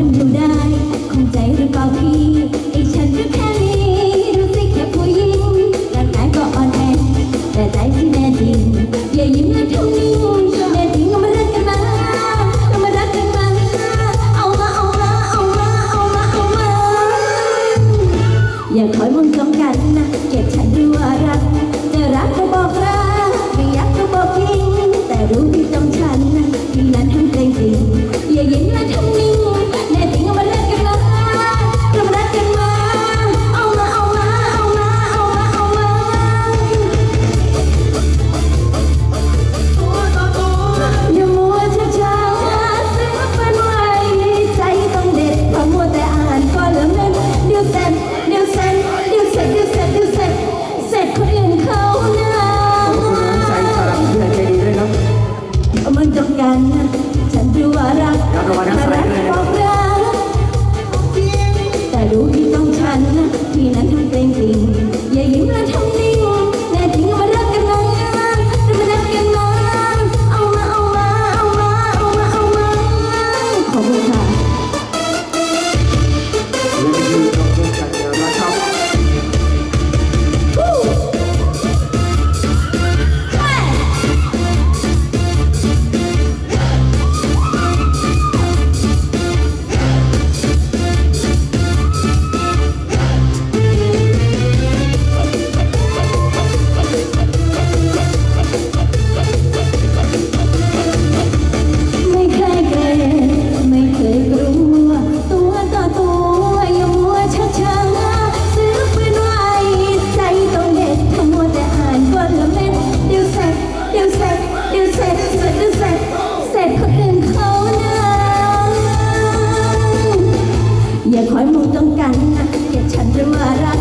can do that. Yeah, yeah. ้องการนะเกลียดฉันจะมอว่ารัก